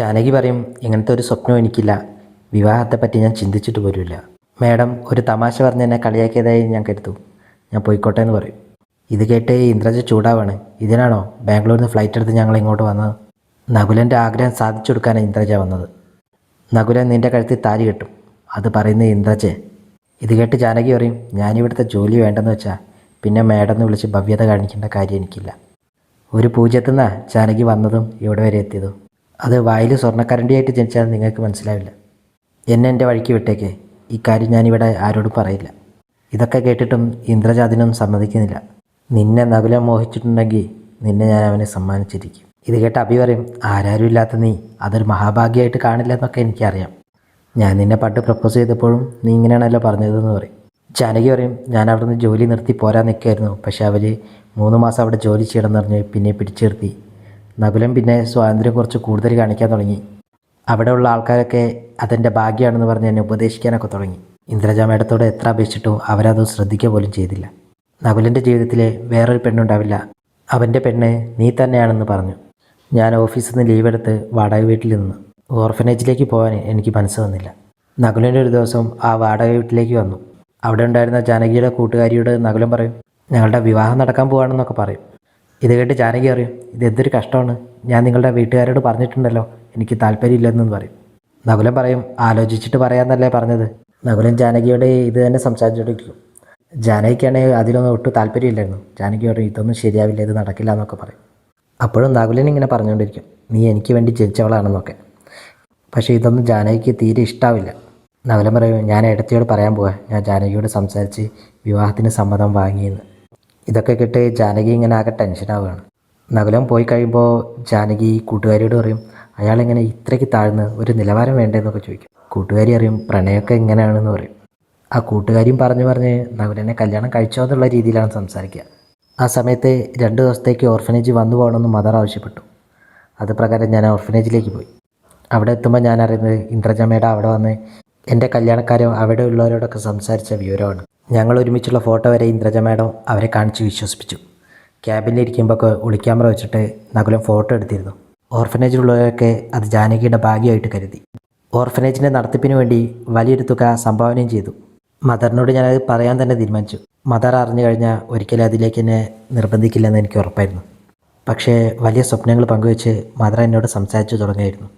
ജാനകി പറയും ഇങ്ങനത്തെ ഒരു സ്വപ്നം എനിക്കില്ല. വിവാഹത്തെപ്പറ്റി ഞാൻ ചിന്തിച്ചിട്ട് പോലുമില്ല. മാഡം ഒരു തമാശ പറഞ്ഞ് എന്നെ കളിയാക്കിയതായി ഞാൻ കരുതും. ഞാൻ പോയിക്കോട്ടെ എന്ന് പറയും. ഇത് കേട്ട് ഇന്ദ്രജ ചൂടാവാണ്. ഇതിനാണോ ബാംഗ്ലൂരിൽ നിന്ന് ഫ്ലൈറ്റ് എടുത്ത് ഞങ്ങൾ ഇങ്ങോട്ട് വന്നത്? നകുലന്റെ ആഗ്രഹം സാധിച്ചു കൊടുക്കാനാണ് ഇന്ദ്രജ വന്നത്. നകുലൻ നിന്റെ കഴുത്തിൽ താലി കെട്ടും. അത് പറയുന്ന ഇന്ദ്രജെ ഇത് കേട്ട് ജാനകി പറയും ഞാനിവിടുത്തെ ജോലി വേണ്ടെന്ന് വെച്ചാൽ പിന്നെ മാഡം എന്ന് വിളിച്ച് ഭവ്യത കാണിക്കേണ്ട കാര്യം എനിക്കില്ല. ഒരു പൂജ്യത്തു നിന്നാണ് ജാനകി വന്നതും ഇവിടെ വരെ എത്തിയതും. അത് വായിൽ സ്വർണക്കരണ്ടിയായിട്ട് ജനിച്ചാൽ നിങ്ങൾക്ക് മനസ്സിലാവില്ല. എന്നെ എന്റെ വഴിക്ക് വിട്ടേക്ക്. ഇക്കാര്യം ഞാനിവിടെ ആരോടും പറയില്ല. ഇതൊക്കെ കേട്ടിട്ടും ഇന്ദ്രജാതിനും സമ്മതിക്കുന്നില്ല. നിന്നെ നകുലം മോഹിച്ചിട്ടുണ്ടെങ്കിൽ നിന്നെ ഞാൻ അവനെ സമ്മാനിച്ചിരിക്കും. ഇത് കേട്ട അഭി പറയും ആരാരും ഇല്ലാത്ത നീ അതൊരു മഹാഭാഗ്യമായിട്ട് കാണില്ല എന്നൊക്കെ എനിക്കറിയാം. ഞാൻ നിന്നെ പണ്ട് പ്രപ്പോസ് ചെയ്തപ്പോഴും നീ ഇങ്ങനെയാണല്ലോ പറഞ്ഞതെന്ന് പറയും. ജാനകി പറയും ഞാൻ അവിടുന്ന് ജോലി നിർത്തി പോരാൻ നിൽക്കായിരുന്നു പക്ഷേ അവർ മൂന്ന് മാസം അവിടെ ജോലി ചെയ്യണമെന്ന് പറഞ്ഞ് പിന്നെ പിടിച്ചു നിർത്തി. നകുലം പിന്നെ സ്വാതന്ത്ര്യം കുറച്ച് കൂടുതൽ കാണിക്കാൻ തുടങ്ങി. അവിടെയുള്ള ആൾക്കാരൊക്കെ അതെന്റെ ഭാഗ്യമാണെന്ന് പറഞ്ഞ് എന്നെ ഉപദേശിക്കാനൊക്കെ തുടങ്ങി. ഇന്ദ്രജ മേഡത്തോട് എത്ര അപേക്ഷിച്ചിട്ടും അവരത് ശ്രദ്ധിക്കുക പോലും ചെയ്തില്ല. നകുലന്റെ ജീവിതത്തിൽ വേറൊരു പെണ്ണുണ്ടാവില്ല. അവന്റെ പെണ്ണ് നീ തന്നെയാണെന്ന് പറഞ്ഞു. ഞാൻ ഓഫീസിൽ നിന്ന് ലീവ് എടുത്ത് വാടക വീട്ടിൽ നിന്ന്. ഓർഫനേജിലേക്ക് പോകാൻ എനിക്ക് മനസ്സ് വന്നില്ല. നകുലന്റെ ഒരു ദിവസം ആ വാടക വീട്ടിലേക്ക് വന്നു. അവിടെ ഉണ്ടായിരുന്ന ജാനകിയുടെ കൂട്ടുകാരിയോട് നകുലം പറയും ഞങ്ങളുടെ വിവാഹം നടക്കാൻ പോവാണെന്നൊക്കെ പറയും. ഇത് കേട്ട് ജാനകി പറയും ഇത് എന്തൊരു കഷ്ടമാണ്. ഞാൻ നിങ്ങളുടെ വീട്ടുകാരോട് പറഞ്ഞിട്ടുണ്ടല്ലോ എനിക്ക് താല്പര്യമില്ലെന്നും പറയും. നകുലൻ പറയും ആലോചിച്ചിട്ട് പറയാമെന്നല്ലേ പറഞ്ഞത്. നകുലൻ ജാനകിയോട് ഇത് തന്നെ സംസാരിച്ചോണ്ടിരിക്കും. ജാനകിക്കാണെങ്കിൽ അതിലൊന്നും ഒട്ടും താല്പര്യമില്ലായിരുന്നു. ജാനകി പറയും ഇതൊന്നും ശരിയാവില്ല ഇത് നടക്കില്ല എന്നൊക്കെ പറയും. അപ്പോഴും നകുലൻ ഇങ്ങനെ പറഞ്ഞുകൊണ്ടിരിക്കും നീ എനിക്ക് വേണ്ടി ജനിച്ചവളാണെന്നൊക്കെ. പക്ഷേ ഇതൊന്നും ജാനകിക്ക് തീരെ ഇഷ്ടാവില്ല. നകുലൻ പറയും ഞാൻ ഇടത്തിയോട് പറയാൻ പോവാ. ഞാൻ ജാനകിയോട് സംസാരിച്ച് വിവാഹത്തിന് സമ്മതം വാങ്ങിയെന്ന്. ഇതൊക്കെ കേട്ട് ജാനകി ഇങ്ങനെ ആകെ ടെൻഷനാവുകയാണ് നകുലം പോയി കഴിയുമ്പോൾ ജാനകി കൂട്ടുകാരിയോട് പറയും അയാളിങ്ങനെ ഇത്രയ്ക്ക് താഴ്ന്ന് ഒരു നിലവാരം വേണ്ടതെന്നൊക്കെ ചോദിക്കും. കൂട്ടുകാരി അറിയും പ്രണയമൊക്കെ എങ്ങനെയാണെന്ന് പറയും. ആ കൂട്ടുകാരിയും പറഞ്ഞു പറഞ്ഞ് നകുലനെ കല്യാണം കഴിച്ചോ എന്നുള്ള രീതിയിലാണ് സംസാരിക്കുക. ആ സമയത്ത് രണ്ട് ദിവസത്തേക്ക് ഓർഫനേജ് വന്നു പോകണമെന്ന് മദർ ആവശ്യപ്പെട്ടു. അത് പ്രകാരം ഞാൻ ഓർഫനേജിലേക്ക് പോയി. അവിടെ എത്തുമ്പോൾ ഞാൻ അറിയുന്നത് ഇന്ദ്രജമ്മയുടെ അവിടെ വന്ന് എന്റെ കല്യാണക്കാരും അവിടെ ഉള്ളവരോടൊക്കെ സംസാരിച്ച വിവരമാണ്. ഞങ്ങൾ ഒരുമിച്ചുള്ള ഫോട്ടോ വരെ ഇന്ദ്രജ മാഡം അവരെ കാണിച്ച് വിശ്വസിപ്പിച്ചു. ക്യാബിനിരിക്കുമ്പോൾ ഒളിക്യാമറ വെച്ചിട്ട് നകുലം ഫോട്ടോ എടുത്തിരുന്നു. ഓർഫനേജിലുള്ളവരൊക്കെ അത് ജാനകിയുടെ ഭാഗ്യമായിട്ട് കരുതി. ഓർഫനേജിന്റെ നടത്തിപ്പിന് വേണ്ടി വലിയൊരു തുക സംഭാവനയും ചെയ്തു. മദറിനോട് ഞാനത് പറയാൻ തന്നെ തീരുമാനിച്ചു. മദർ അറിഞ്ഞു കഴിഞ്ഞാൽ ഒരിക്കലും അതിലേക്ക് എന്നെ നിർബന്ധിക്കില്ലെന്ന് എനിക്ക് ഉറപ്പായിരുന്നു. പക്ഷേ വലിയ സ്വപ്നങ്ങൾ പങ്കുവെച്ച് മദർ എന്നോട് സംസാരിച്ചു തുടങ്ങിയായിരുന്നു.